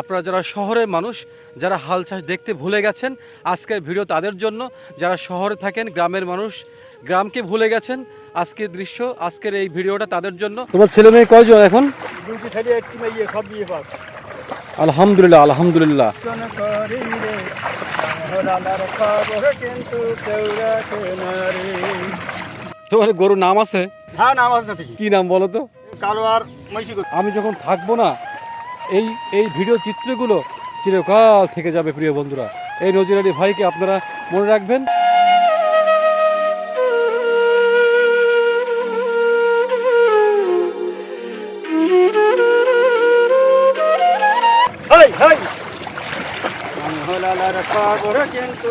আপনারা যারা শহরের মানুষ যারা হাল চাষ দেখতে ভুলে গেছেন আজকের ভিডিও তাদের জন্য। যারা শহরে থাকেন গ্রামের মানুষ গ্রামকে ভুলে গেছেন আজকের দৃশ্য আজকের এই ভিডিওটা তাদের জন্য। তোমার ছেলে মেয়ে কয়জন এখন? পাস আলহামদুলিল্লাহ আলহামদুলিল্লাহ। কিন্তু তোমার গরুর নাম আছে? হ্যাঁ নাম আছে নাকি কি নাম বলো তো? কালো আর মহিষী গরু। আমি যখন থাকব না এই এই ভিডিও চিত্রগুলো চিরকাল থেকে যাবে প্রিয় বন্ধুরা। এই নজির আলী ভাইকে আপনারা মনে রাখবেন। কিন্তু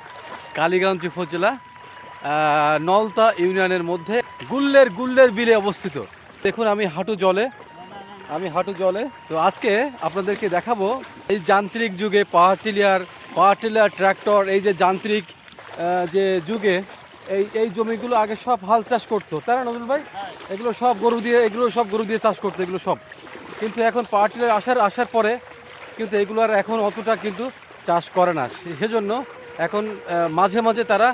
কালীগঞ্জ উপজেলা নলতা ইউনিয়নের মধ্যে গুল্লের গুল্লের বিলে অবস্থিত। দেখুন আমি হাঁটু জলে, আমি হাঁটু জলে। তো আজকে আপনাদেরকে দেখাবো এই যান্ত্রিক যুগে power tiller power tiller tractor এই যে যান্ত্রিক যে যুগে এই এই জমিগুলো আগে সব হাল চাষ করতো। তাই না নজরুল ভাই? এগুলো সব গরু দিয়ে, এগুলো সব গরু দিয়ে চাষ করতো, এগুলো সব। কিন্তু এখন পাওয়ার টিলার আসার আসার পরে কিন্তু এগুলো আর এখন অতটা কিন্তু চাষ করে না। সেজন্য এখন মাঝে মাঝে তারা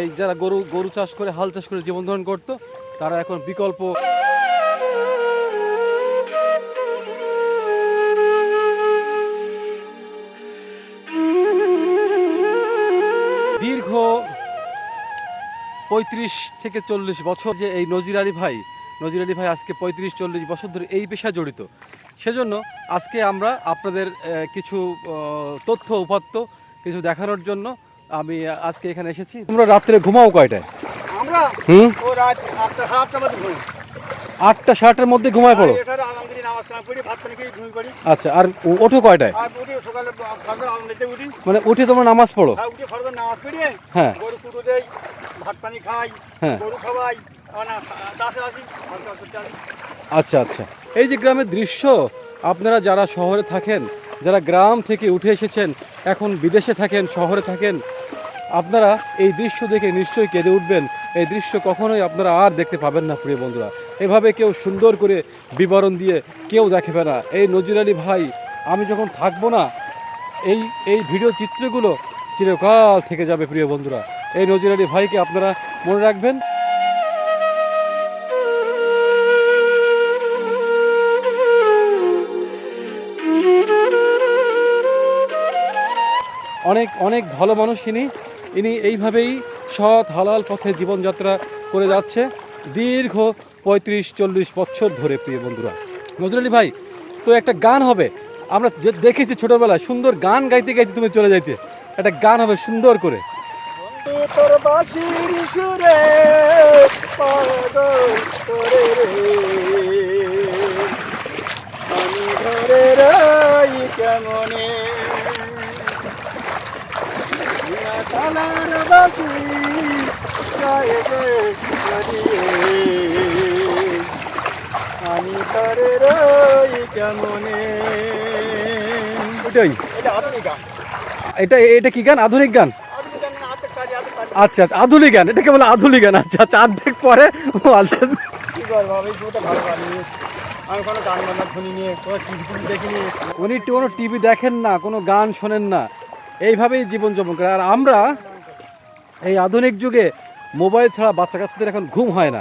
এই যারা গরু গরু চাষ করে, হাল চাষ করে জীবন ধারণ করতো, তারা এখন বিকল্প দীর্ঘ পঁয়ত্রিশ থেকে চল্লিশ বছর যে এই নজির আলী ভাই, নজির আলী ভাই আজকে পঁয়ত্রিশ, চল্লিশ বছর ধরে এই পেশায় জড়িত। সেজন্য আজকে আমরা আপনাদের কিছু তথ্য, উপাত্ত কিছু দেখানোর জন্য আমি আজকে এখানে এসেছি। তোমরা রাত্রে ঘুমাও কয়টায়? আমরা? হুম? আটটা সাতটার মধ্যে ঘুমায় পড়ো। আচ্ছা আর ওঠো কয়টায়? মানে উঠে তোমরা নামাজ পড়ো? হ্যাঁ গরু কুটু দেই ভাত পানি খাই হ্যাঁ। গরু খাওয়াই আসি। আচ্ছা আচ্ছা। এই যে গ্রামের দৃশ্য আপনারা যারা শহরে থাকেন যারা গ্রাম থেকে উঠে এসেছেন, এখন বিদেশে থাকেন, শহরে থাকেন, আপনারা এই দৃশ্য দেখে নিশ্চয়ই কেঁদে উঠবেন। এই দৃশ্য কখনোই আপনারা আর দেখতে পাবেন না, প্রিয় বন্ধুরা। এভাবে কেউ সুন্দর করে বিবরণ দিয়ে কেউ দেখবে না। এই নজির আলী ভাই, আমি যখন থাকব না, এই এই ভিডিও চিত্রগুলো চিরকাল থেকে যাবে, প্রিয় বন্ধুরা। এই নজির আলী ভাইকে আপনারা মনে রাখবেন। অনেক অনেক ভালো মানুষ ইনি। ইনি এইভাবেই সৎ, হালাল পথে জীবনযাত্রা করে যাচ্ছে। দীর্ঘ পঁয়ত্রিশ, চল্লিশ বছর ধরে, প্রিয় বন্ধুরা। নজরুল ভাই, তো একটা গান হবে। আমরা দেখেছি ছোটবেলায়, সুন্দর গান গাইতে গাইতে তুমি চলে যাইতে। একটা গান হবে সুন্দর করে। কেমনে গায়ে গে আমি ধরে রই কেমনে ওটাই এটা আধুনিক গান? এটা এটা কি গান আধুনিক গান আচ্ছা আচ্ছা আধুনিক গান। এটাকে বলে আধুনিক গান। আচ্ছা আচ্ছা অর্ধেক পরে ও আচ্ছা উনি কোনো টিভি দেখেন না কোনো গান শোনেন না। এইভাবেই জীবনযাপন করে। আর আমরা এই আধুনিক যুগে মোবাইল ছাড়া বাচ্চা কাচ্চাদের এখন ঘুম হয় না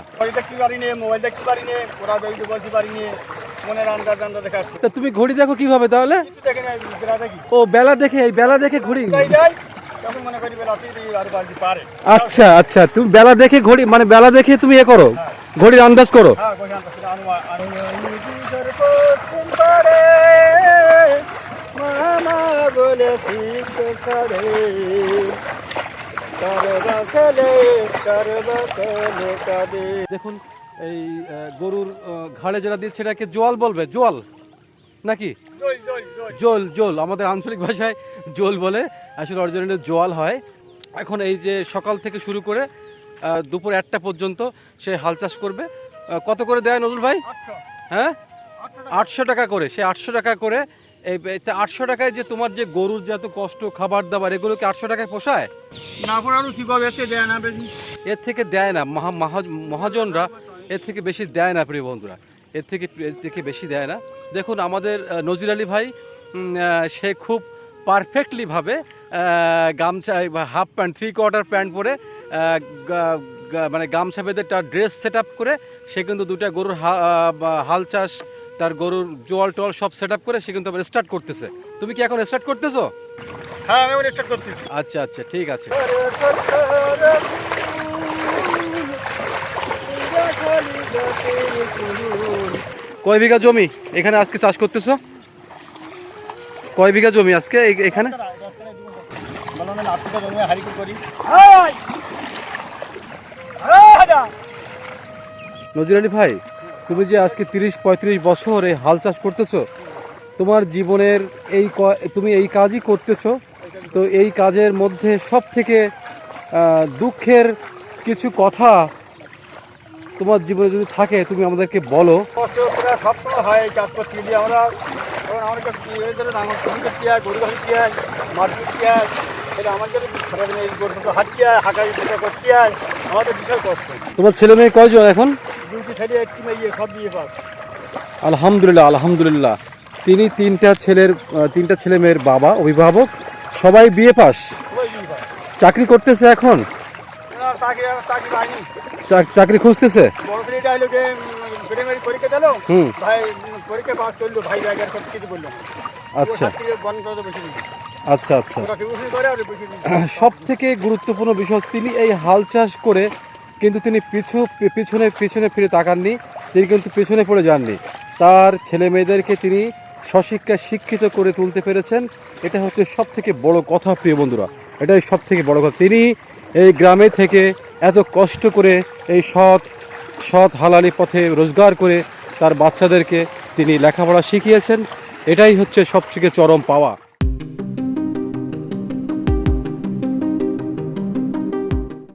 মনে তা তুমি ঘড়ি দেখো কীভাবে তাহলে ও বেলা দেখে এই বেলা দেখে ঘড়ি মনে আচ্ছা আচ্ছা তুমি বেলা দেখে ঘড়ি মানে বেলা দেখে তুমি এ করো ঘড়ির আন্দাজ করো হ্যাঁ মামা বলে দেখুন এই গরুর ঘাড়ে যেটা দিচ্ছে সেটাকে জোয়াল বলবে জোয়াল? নাকি? জল জল। আমাদের আঞ্চলিক ভাষায় জোল বলে আসলে অরিজিনালি জোয়াল হয়। এখন এই যে সকাল থেকে শুরু করে দুপুর একটা পর্যন্ত সে হাল চাষ করবে। কত করে দেয় নজরুল ভাই? হ্যাঁ? আটশো টাকা করে। সে আটশো টাকা করে আটশো টাকায় যে তোমার যে গরুর যে এত কষ্ট খাবার দাবার এগুলো কি আটশো টাকায় পোষায়? না পড়ারও কি করবে এতে দেয় না বেশি। এর থেকে দেয় না। মহা মহা- মহাজনরা এর থেকে বেশি দেয় না প্রিয় বন্ধুরা। এর থেকে এর থেকে বেশি দেয় না। দেখুন আমাদের নজির আলী ভাই সে খুব পারফেক্টলিভাবে গামছা half pant three quarter pant পরে মানে গামছা বেঁধে তার ড্রেস সেট আপ করে সে কিন্তু দুটা গরুর হাল চাষ তার গরুর জল টল সব সেট আপ করে সে কিন্তু আবার স্টার্ট করতেছে। তুমি কি এখন স্টার্ট করতেছো? হ্যাঁ আমি স্টার্ট করতেছি। আচ্ছা আচ্ছা ঠিক আছে। কয় বিঘা জমি? এখানে আজকে চাষ করতেছো? কয় বিঘা জমি আজকে এখানে? বলো না আটটা জমি হারিকে করি নজর আলী ভাই তুমি যে আজকে তিরিশ, পঁয়ত্রিশ বছর এই হাল চাষ করতেছো, তোমার জীবনের এই তুমি এই কাজই করতেছো, তো এই কাজের মধ্যে সব থেকে দুঃখের কিছু কথা তোমার জীবনে যদি থাকে, তুমি আমাদেরকে বলো। তোমার ছেলে মেয়ে কয়জন এখন? আলহামদুলিল্লাহ আলহামদুলিল্লাহ। তিনি তিনটা ছেলের তিনটা ছেলে মেয়ের বাবা অভিভাবক সবাই বিয়ে পাস। চাকরি করতেছে এখন? চাকরি খুঁজতেছে? আচ্ছা। আচ্ছা আচ্ছা। দিন। সব থেকে গুরুত্বপূর্ণ বিষয় তিনি এই হাল চাষ করে কিন্তু তিনি পিছু, পিছনে পিছনে ফিরে তাকাননি। তিনি কিন্তু পিছনে পড়ে যাননি। তার ছেলে মেয়েদেরকে তিনি সশিক্ষায় শিক্ষিত করে তুলতে পেরেছেন। এটা হচ্ছে সব থেকে বড় কথা, প্রিয় বন্ধুরা। এটাই সব থেকে বড় কথা। তিনি এই গ্রামে থেকে এত কষ্ট করে এই সৎ সৎ হালালি পথে রোজগার করে তার বাচ্চাদেরকে তিনি লেখাপড়া শিখিয়েছেন। এটাই হচ্ছে সব থেকে চরম পাওয়া।